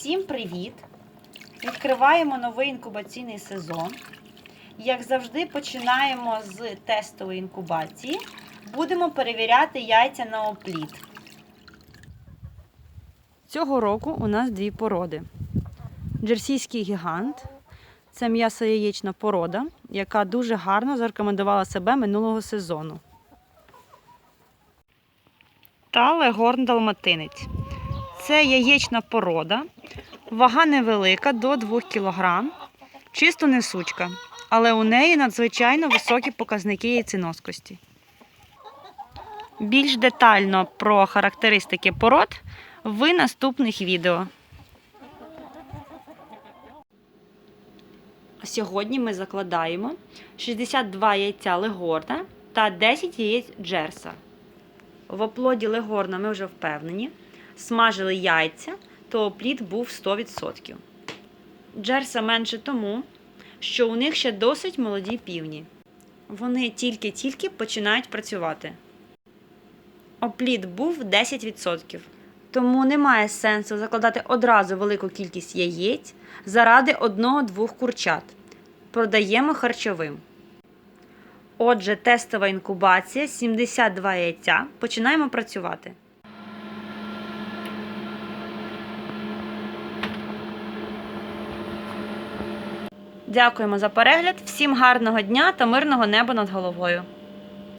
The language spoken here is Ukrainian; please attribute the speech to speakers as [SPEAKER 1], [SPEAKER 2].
[SPEAKER 1] Всім привіт! Відкриваємо новий інкубаційний сезон. Як завжди, починаємо з тестової інкубації. Будемо перевіряти яйця на опліт. Цього року у нас дві породи. Джерсійський гігант це м'ясо-яєчна порода, яка дуже гарно зарекомендувала себе минулого сезону. Та легорн далматинець. Це яєчна порода, вага невелика до 2 кг, чисто несучка, але у неї надзвичайно високі показники яйценоскості. Більш детально про характеристики пород в наступних відео. Сьогодні ми закладаємо 62 яйця легорна та 10 яєць джерса. В оплоді легорна ми вже впевнені. Смажили яйця, то опліт був 100%. Джерса менше тому, що у них ще досить молоді півні. Вони тільки-тільки починають працювати. Опліт був 10%. Тому немає сенсу закладати одразу велику кількість яєць заради одного-двох курчат. Продаємо харчовим. Отже, тестова інкубація 72 яйця. Починаємо працювати. Дякуємо за перегляд. Всім гарного дня та мирного неба над головою.